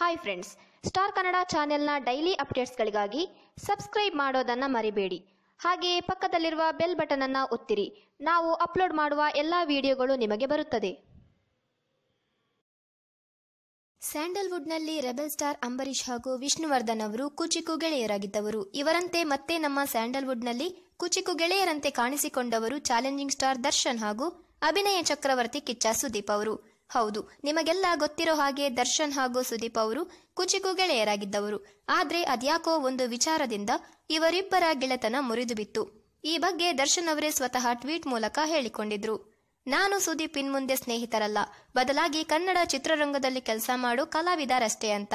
Hi friends star Kannada ಚಾನೆಲ್ನ daily ಅಪ್ಡೇಟ್ಸ್ಗಳಿಗಾಗಿ subscribe ಮಾಡೋದನ್ನು ಮರಿಬೇಡಿ. ಹಾಗೆಯೇ ಪಕ್ಕದಲ್ಲಿರುವ ಬೆಲ್ ಬಟನ್ ಅನ್ನು ಒತ್ತಿರಿ. ನಾವು ಅಪ್ಲೋಡ್ ಮಾಡುವ ಎಲ್ಲ ವಿಡಿಯೋಗಳು ನಿಮಗೆ ಬರುತ್ತದೆ. ಸ್ಯಾಂಡಲ್ವುಡ್ನಲ್ಲಿ ರೆಬೆಲ್ ಸ್ಟಾರ್ ಅಂಬರೀಷ್ ಹಾಗೂ ವಿಷ್ಣುವರ್ಧನ್ ಅವರು ಕುಚಿಕು ಗೆಳೆಯರಾಗಿದ್ದವರು. ಇವರಂತೆ ಮತ್ತೆ ನಮ್ಮ ಸ್ಯಾಂಡಲ್ವುಡ್ನಲ್ಲಿ ಕುಚಿಕು ಗೆಳೆಯರಂತೆ ಕಾಣಿಸಿಕೊಂಡವರು ಚಾಲೆಂಜಿಂಗ್ ಸ್ಟಾರ್ ದರ್ಶನ್ ಹಾಗೂ ಅಭಿನಯ ಚಕ್ರವರ್ತಿ ಕಿಚ್ಚ ಸುದೀಪ್ ಅವರು. ಹೌದು, ನಿಮಗೆಲ್ಲ ಗೊತ್ತಿರೋ ಹಾಗೆ ದರ್ಶನ್ ಹಾಗೂ ಸುದೀಪ್ ಅವರು ಕುಚಿಕು ಗೆಳೆಯರಾಗಿದ್ದವರು. ಆದ್ರೆ ಅದ್ಯಾಕೋ ಒಂದು ವಿಚಾರದಿಂದ ಇವರಿಬ್ಬರ ಗೆಳೆತನ ಮುರಿದು ಬಿತ್ತು ಈ ಬಗ್ಗೆ ದರ್ಶನ್ ಅವರೇ ಸ್ವತಃ ಟ್ವೀಟ್ ಮೂಲಕ ಹೇಳಿಕೊಂಡಿದ್ರು. ನಾನು ಸುದೀಪ್ ಇನ್ಮುಂದೆ ಸ್ನೇಹಿತರಲ್ಲ, ಬದಲಾಗಿ ಕನ್ನಡ ಚಿತ್ರರಂಗದಲ್ಲಿ ಕೆಲಸ ಮಾಡೋ ಕಲಾವಿದರಷ್ಟೇ ಅಂತ.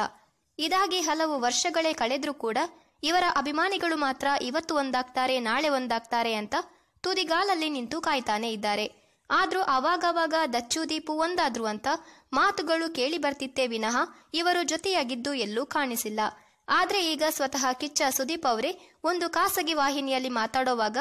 ಇದಾಗಿ ಹಲವು ವರ್ಷಗಳೇ ಕಳೆದ್ರೂ ಕೂಡ ಇವರ ಅಭಿಮಾನಿಗಳು ಮಾತ್ರ ಇವತ್ತು ಒಂದಾಗ್ತಾರೆ, ನಾಳೆ ಒಂದಾಗ್ತಾರೆ ಅಂತ ತುದಿಗಾಲಲ್ಲಿ ನಿಂತು ಕಾಯ್ತಾನೆ ಇದ್ದಾರೆ. ಆದ್ರೂ ಅವಾಗವಾಗ ದಚ್ಚು ದೀಪು ಒಂದಾದ್ರು ಅಂತ ಮಾತುಗಳು ಕೇಳಿ ಬರ್ತಿತ್ತೇ ವಿನಃ ಇವರು ಜೊತೆಯಾಗಿದ್ದು ಎಲ್ಲೂ ಕಾಣಿಸಿಲ್ಲ. ಆದ್ರೆ ಈಗ ಸ್ವತಃ ಕಿಚ್ಚ ಸುದೀಪ್ ಅವರೇ ಒಂದು ಖಾಸಗಿ ವಾಹಿನಿಯಲ್ಲಿ ಮಾತಾಡೋವಾಗ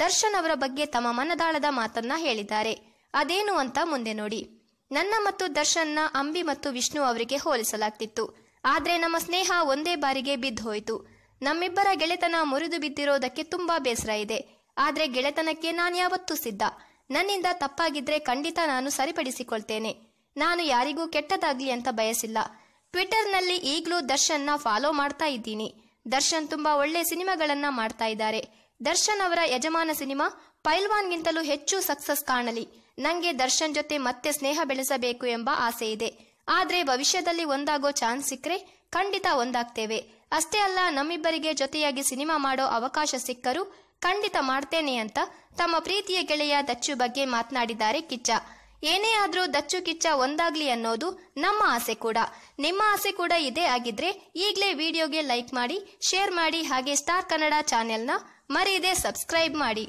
ದರ್ಶನ್ ಅವರ ಬಗ್ಗೆ ತಮ್ಮ ಮನದಾಳದ ಮಾತನ್ನ ಹೇಳಿದ್ದಾರೆ. ಅದೇನು ಅಂತ ಮುಂದೆ ನೋಡಿ. ನನ್ನ ಮತ್ತು ದರ್ಶನ್ನ ಅಂಬಿ ಮತ್ತು ವಿಷ್ಣು ಅವರಿಗೆ ಹೋಲಿಸಲಾಗ್ತಿತ್ತು. ಆದ್ರೆ ನಮ್ಮ ಸ್ನೇಹ ಒಂದೇ ಬಾರಿಗೆ ಬಿದ್ದು ಹೋಯಿತು. ನಮ್ಮಿಬ್ಬರ ಗೆಳೆತನ ಮುರಿದು ಬಿದ್ದಿರೋದಕ್ಕೆ ತುಂಬಾ ಬೇಸರ ಇದೆ. ಆದ್ರೆ ಗೆಳೆತನಕ್ಕೆ ನಾನು ಯಾವತ್ತೂ ಸಿದ್ಧ. ನನ್ನಿಂದ ತಪ್ಪಾಗಿದ್ರೆ ಖಂಡಿತ ನಾನು ಸರಿಪಡಿಸಿಕೊಳ್ತೇನೆ. ನಾನು ಯಾರಿಗೂ ಕೆಟ್ಟದಾಗ್ಲಿ ಅಂತ ಬಯಸಿಲ್ಲ. ಟ್ವಿಟರ್ನಲ್ಲಿ ಈಗಲೂ ದರ್ಶನ್ನ ಫಾಲೋ ಮಾಡ್ತಾ ಇದ್ದೀನಿ. ದರ್ಶನ್ ತುಂಬಾ ಒಳ್ಳೆ ಸಿನಿಮಾಗಳನ್ನ ಮಾಡ್ತಾ ಇದ್ದಾರೆ. ದರ್ಶನ್ ಅವರ ಯಜಮಾನ ಸಿನಿಮಾ ಪೈಲ್ವಾನ್ಗಿಂತಲೂ ಹೆಚ್ಚು ಸಕ್ಸಸ್ ಕಾಣಲಿ. ನಂಗೆ ದರ್ಶನ್ ಜೊತೆ ಮತ್ತೆ ಸ್ನೇಹ ಬೆಳೆಸಬೇಕು ಎಂಬ ಆಸೆ ಇದೆ ಆದ್ರೆ ಭವಿಷ್ಯದಲ್ಲಿ ಒಂದಾಗೋ ಚಾನ್ಸ್ ಸಿಕ್ಕರೆ ಖಂಡಿತ ಒಂದಾಗ್ತೇವೆ. ಅಷ್ಟೇ ಅಲ್ಲ, ನಮ್ಮಿಬ್ಬರಿಗೆ ಜೊತೆಯಾಗಿ ಸಿನಿಮಾ ಮಾಡೋ ಅವಕಾಶ ಸಿಕ್ಕರೂ ಖಂಡಿತ ಮಾಡ್ತೇನೆ ಅಂತ ತಮ್ಮ ಪ್ರೀತಿಯ ಗೆಳೆಯ ದಚ್ಚು ಬಗ್ಗೆ ಮಾತನಾಡಿದ್ದಾರೆ ಕಿಚ್ಚ. ಏನೇ ಆದ್ರೂ ದಚ್ಚು ಕಿಚ್ಚ ಒಂದಾಗ್ಲಿ ಅನ್ನೋದು ನಮ್ಮ ಆಸೆ ಕೂಡ. ನಿಮ್ಮ ಆಸೆ ಕೂಡ ಇದೇ ಆಗಿದ್ರೆ ಈಗಲೇ ವಿಡಿಯೋಗೆ ಲೈಕ್ ಮಾಡಿ, ಶೇರ್ ಮಾಡಿ ಹಾಗೆ ಸ್ಟಾರ್ ಕನ್ನಡ ಚಾನೆಲ್ನ ಮರೀದೆ ಸಬ್ಸ್ಕ್ರೈಬ್ ಮಾಡಿ.